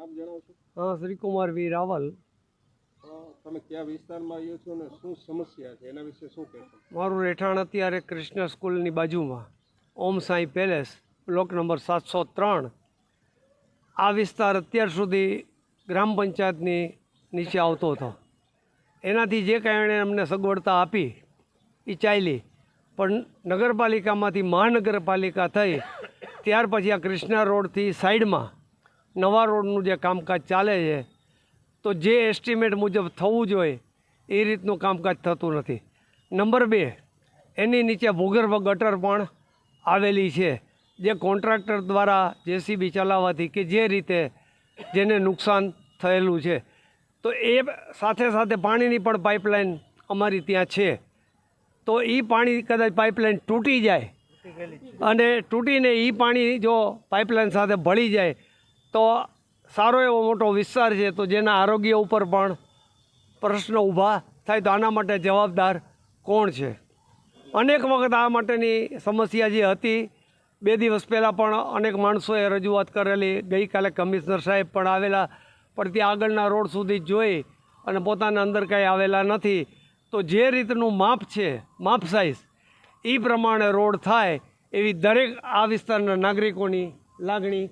નામ જણાવશો? હા શ્રીકુમાર વી. રાવલ. તમે કયા વિસ્તારમાં આવ્યો છો અને શું સમસ્યા છે? એના વિશે શું કહેશો? મારું રહેઠાણ અત્યારે કૃષ્ણ સ્કૂલની બાજુમાં Om Sai palace block number સાતસો ત્રણ. આ વિસ્તાર અત્યાર સુધી ગ્રામ પંચાયતની નીચે આવતો હતો. એનાથી જે કારણે અમને સગવડતા આપી એ ચાલી પણ નગરપાલિકામાંથી મહાનગરપાલિકા થઈ ત્યાર પછી આ કૃષ્ણા રોડથી સાઈડમાં નવા રોડનું જે કામકાજ ચાલે છે તો જે એસ્ટિમેટ મુજબ થવું જોઈએ એ રીતનું કામકાજ થતું નથી. નંબર બે એની નીચે ભૂગર્ભ ગટર પણ આવેલી છે જે કોન્ટ્રાક્ટર દ્વારા જેસીબી ચલાવવાથી કે જે રીતે જેને નુકસાન થયેલું છે. તો એ સાથે સાથે પાણીની પણ પાઇપલાઇન અમારી ત્યાં છે. તો એ પાણી કદાચ પાઇપલાઇન તૂટી જાય અને તૂટીને એ પાણી જો પાઇપલાઇન સાથે ભળી જાય તો સારો એવો મોટો વિસ્તાર છે, તો જેના આરોગ્ય ઉપર પણ પ્રશ્ન ઊભા થાય, તો આના માટે જવાબદાર કોણ છે? અનેક વખત આ માટેની સમસ્યા જે હતી, બે દિવસ પહેલાં પણ અનેક માણસોએ રજૂઆત કરેલી. ગઈકાલે કમિશનર સાહેબ પણ આવેલા પણ ત્યાં આગળના રોડ સુધી જોઈ અને પોતાના અંદર કાંઈ આવેલા નથી. તો જે રીતનું માપ છે, માપ સાઇઝ એ પ્રમાણે રોડ થાય એવી દરેક આ વિસ્તારના નાગરિકોની લાગણી